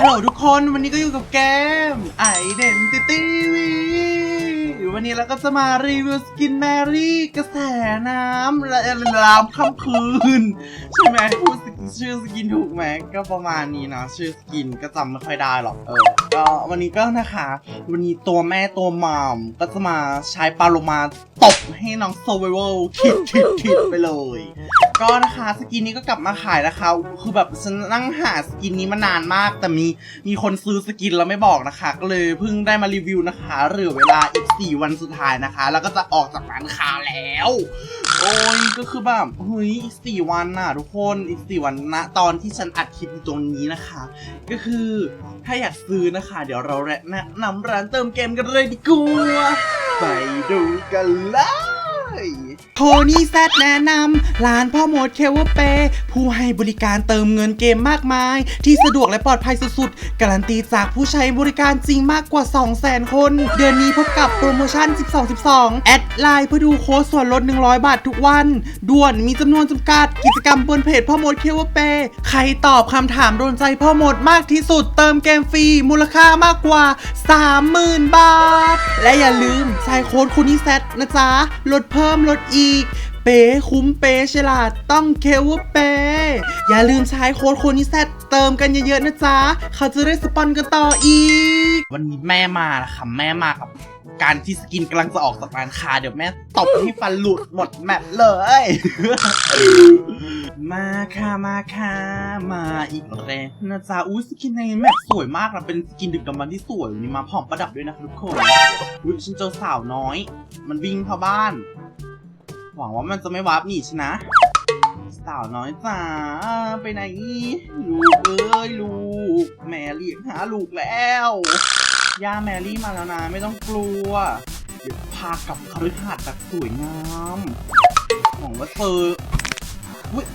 ฮัลโหลทุกคนวันนี้ก็อยู่กับเกม Identity V วันนี้เราก็จะมารีวิวสกินแมรี่กระแสน้ำและลามค่ำคืน ใช่ไหมพูดชื่อสกินถูกไหมก็ประมาณนี้นะชื่อสกินก็จำไม่ค่อยได้หรอกเออก็วันนี้ก็นะคะ วันนี้ตัวแม่ตัวมอมก็จะมาใช้ปาโลมาตบให้น้องโซเวลคิดคิดคิดไปเลย ก็นะคะสกินนี้ก็กลับมาขายนะคะ คือแบบฉันนั่งหาสกินนี้มานานมาก แต่มีมีคนซื้อสกินแล้วไม่บอกนะคะ ก็เลยเพิ่งได้มารีวิวนะคะเหลือเวลาอีก 4 วันสุดท้ายนะคะ แล้วก็จะออกจากร้านค้าแล้ว โอ้ยก็คือแบบเฮ้ยอีก4วันน่ะทุกคนอีก4วันนะตอนที่ฉันอัดคลิปตรงนี้นะคะ ก็คือถ้าอยากซื้อนะคะ เดี๋ยวเราแนะนำร้านเติมเกมกันเลยดีกว่าไปดูกันเล ย โทนี่แซดแนะนำร้านพ่อมดเคเวเป ผู้ให้บริการเติมเงินเกมมากมาย ที่สะดวกและปลอดภัยสุดๆ การันตีจากผู้ใช้บริการจริงมากกว่า 200,000 คน เดือนนี้พบกับโปรโมชั่น 12-12 แอดไลน์เพื่อดูโค้ดส่วนลด 100 บาททุกวัน ด่วนมีจำนวนจำกัดกิจกรรมบนเพจพ่อมดเคเวเป ใครตอบคำถามโดนใจพ่อมดมากที่สุด เติมเกมฟรีมูลค่ามากกว่า 30,000 บาท และอย่าลืมใช้โค้ดคูนี่แซดนะจ๊ะลดเพิ่มพิ่มลดอีก เป๊คุ้มเป๊ฉลาดต้องเคเวอร์เปอย่าลืมใช้โค้ดคูนี่แซดเติมกันเยอะๆนะจ๊ะ เขาจะได้สปอนกันต่ออีก วันนี้แม่มาละค่ะแม่มากับการที่สกินกำลังจะออกจากร้านค้าเดี๋ยวแม่ตบให้ฟันหลุดหมดแมปเลย มาค่ะมาค่ะมาอีกแล้วนะจ๊ะอุ้ยสกินในแมปสวยมากนะเป็นสกินดึกดำบรรที่สวยวันนี้มาพร้อมประดับด้วยนะคะทุกคนอุ้ยฉันเจอสาวน้อย มันวิ่งเข้าบ้าน หวังว่ามันจะไม่วาร์ปหนีฉันะ สาวน้อยจ๋าไปไหนลูกเอ้ยลูก แมรียกหาลูกแล้ว ย่าแมรี่มาแล้วนะไม่ต้องกลัว เดี๋ยวพากลับคฤหาสน์แบบสวยงามหวังว่าเธออุ๊ย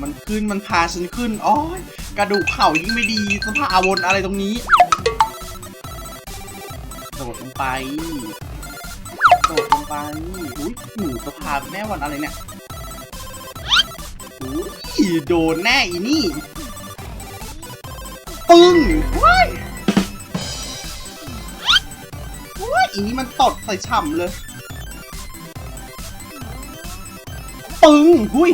มันขึ้นมันพาฉันขึ้นอ้อยกระดูกเข่ายิ่งไม่ดีจะพาวนอะไรตรงนี้โดดลงไป โดดลงไปอุ้ยหนูจะพาแม่วันอะไรเนี่ยอุ้ยโดนแน่อีนี่ปึ้งว้ายว้ายอีนี้มันตดใส่ฉ่ำเลยปึ้งหุย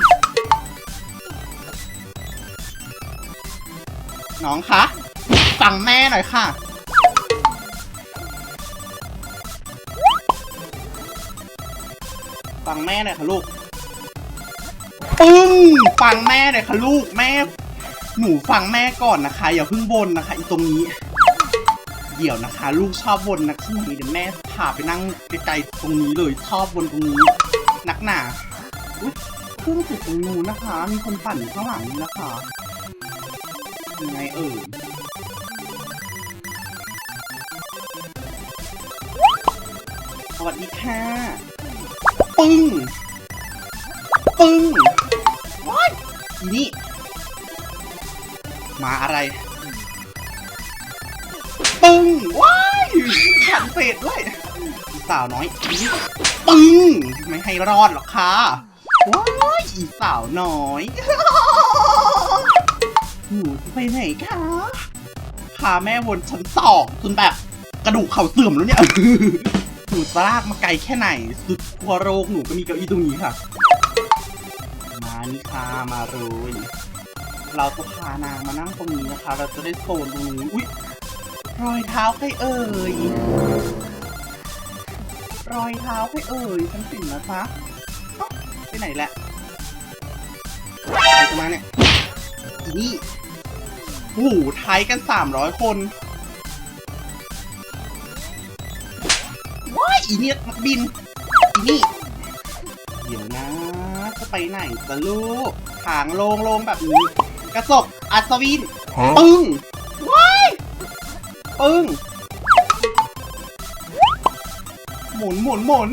น้องคะ ฟังแม่หน่อยค่ะ ฟังแม่หน่อยค่ะลูกปึ้งฟังแม่หน่อยค่ะลูกแม่ หนูฟังแม่ก่อนนะคะ อย่าเพิ่งบนนะคะอีตรงนี้ เดี๋ยวนะคะ ลูกชอบบนนะที่นี่เดี๋ยวแม่พาไปนั่งไกลๆตรงนี้เลยชอบบนตรงนี้นักหนาอุ๊ยเครื่งติดตรงนู้นนะคะ มีคนปั่นข้างหลังนี่นะคะยังไงเอ่ยสวัสดีค่ะ ปึ้ง ปึ้งว้ายอีนี่ มาอะไร ปึ้ง ว้ายขันเฟดด้วยอีสาวน้อยนี่ปึ้ง ไม่ให้รอดหรอกค่ะ ว้ายอีสาวน้อยหนูจะไปไหนคะพาแม่วนชั้นสองจนแบบกระดูกเข่าเสื่อมแล้วเนี่ย หนูจะลากมาไกลแค่ไหน สุดทั่วโลกหนูก็มีเก้าอี้ตรงนี้ค่ะ มานี่ค่ะมาเลยเราจะพานางมานั่งตรงนี้นะคะ เราจะได้โซนตรงนี้อุ๊ยรอยเท้าใครเอ่ย รอยเท้าใครเอ่ยฉันสินนะคะเอ้าไปไหนแหละใครจะมาเนี่ยอีนี่โอ้โหไทยกันสามร้อยคน อีเนี่ยนักบินอีนี่ เดี๋ยวนะจะไปไหนจะลูกทางโล่งๆแบบนี้ กระจกอัศวิน ปึ้งว้ายปึ้ง หมุนหมุนหมุน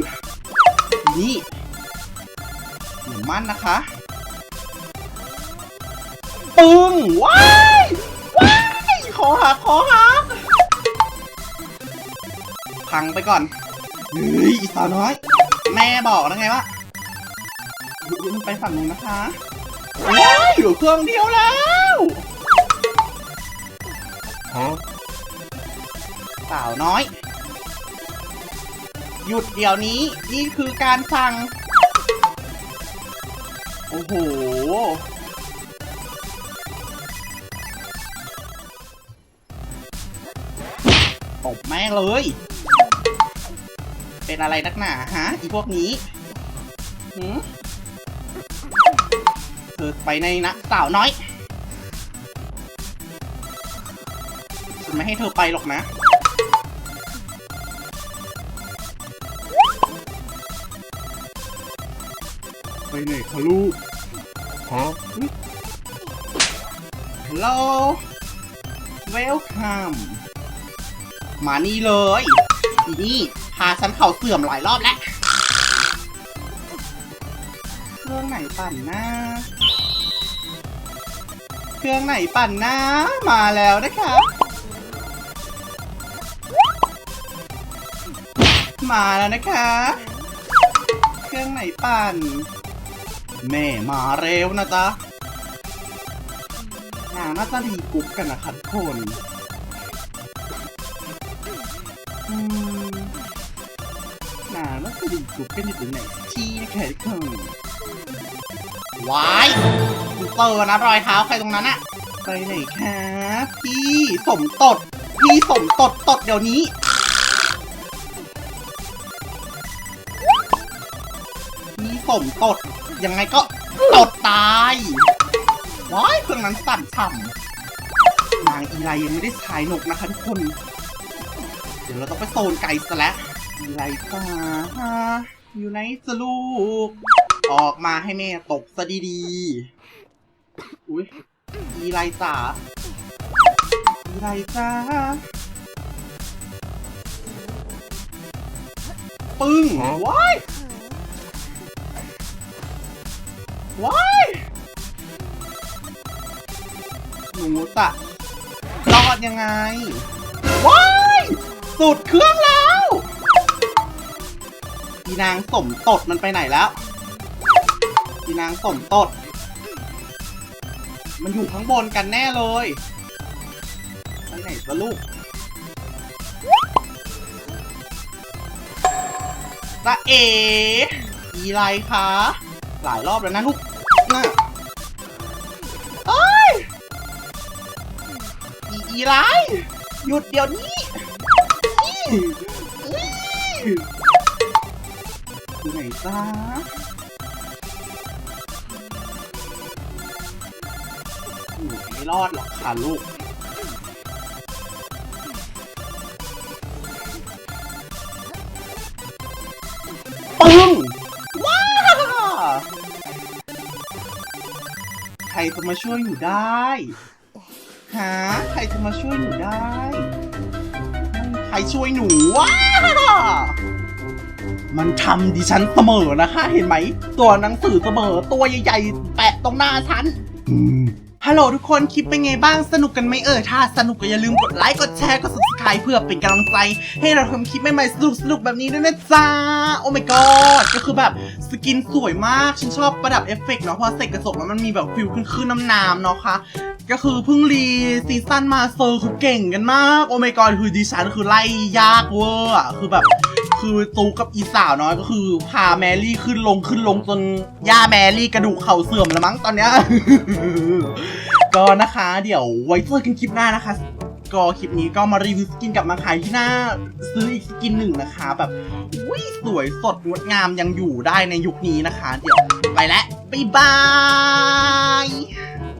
นี่หมุนมั่นนะคะ ปึ้ง ว้ายว้ายขอหักขอหักพังไปก่อน เฮ้ยอีสาวน้อย แม่บอกแล้วไงว่าอุ๊ยมันไปฝั่งนู้นนะคะว้ายเหลือเครื่องเดียวแล้วสาวน้อย หยุดเดี๋ยวนี้ นี่คือการสั่ง โอ้โหตบแม่งเลย เป็นอะไรนักหนาฮะอีพวกนี้หืมเธอไปในนะสาวน้อยฉันไม่ให้เธอไปหรอกนะไปไหนคะลูกฮะฮัลโหลเวลคัมมานี่เลยอีนี่ พาฉันเข่าเสื่อมหลายรอบแล้วเครื่องไหนปั่นนะเครื่องไหนปั่นนะมาแล้วนะคะมาแล้วนะคะ เครื่องไหนปั่น แม่มาเร็วนะจ๊ะนางน่าจะรีกรุ๊ปกันนะคะทุกคน นางน่าจะรีกรุ๊ปกันอยู่ตรงไหนที่นะคะทุกคนว้ายคุณเจอนะรอยเท้าใครตรงนั้นอะไปไหนคะพี่สมตด พี่สมตดตดเดี๋ยวนี้พี่สมตดยังไงก็ตดตายว้ายเครื่องนั้นสั่นฉ่ำนางอีไลยังไม่ได้ฉายหนกนะคะทุกคน เดี๋ยวเราต้องไปโซนไกลซะแล้ว อีไลจ้าอยู่ไหนจะลูก ออกมาให้แม่ตกซะดีๆ อุ้ยอีไลจ๋าอีไลจ้าปึ้งว้ายว้ายหนูจะรอดยังไง ว้าย สุดเครื่องแล้ว อีนางสมตดมันไปไหนแล้ว อีนางสมตด มันอยู่ข้างบนกันแน่เลย ไปไหนซะลูกจะเอ อีไรคะ หลายรอบแล้วนะลูกน่ะเอ้ย อีอีไร หยุดเดี๋ยวนี้ อี้ อี้อยู่ไหนูไม่รอดหรอกค่ะลูกปึ้งว้าใครจะมาช่วยหนูได้หาใครจะมาช่วยหนูได้ ใครช่วยหนูว้า มันทำดิฉันเสมอนะคะ เห็นไหม ตัวหนังสือเสมอตัวใหญ่ๆ แปะตรงหน้าฉันฮัลโหลทุกคนคลิปเป็นไงบ้างสนุกกันไหมเอ่ยถ้าสนุกก็อย่าลืมกดไลค์กดแชร์กด subscribe เพื่อเป็นกำลังใจ ให้เราทำคลิปใหม่ๆสนุกสนุกๆแบบนี้ด้วยนะจ๊ะโอ้ my god ก็คือแบบสกินสวยมาก ฉันชอบประดับเอฟเฟกต์เนาะเพราะเสกกระจกแล้วมันมีแบบฟิลขึ้นๆน้ำๆเนาะค่ะก็คือเพิ่งรีซีซั่นมาเซอร์คือเก่งกันมาก โอ้ my god คือดิฉันคือไล่ยากเวอร์อะคือแบบ คือตูกับอีสาวน้อยก็คือ พาแมรี่ขึ้นลงขึ้นลงจนย่าแมรี่กระดูกเข่าเสื่อมแล้วมั้งตอนเนี้ย ก็นะคะ เดี๋ยวไว้เจอกันคลิปหน้านะคะ ก็คลิปนี้ก็มารีวิวสกินกับมาขายที่หน้าซื้ออีกสกินหนึ่งนะคะ แบบอุ้ยสวยสดงดงามยังอยู่ได้ในยุคนี้นะคะ เดี๋ยวไปแล้วบ๊ายบาย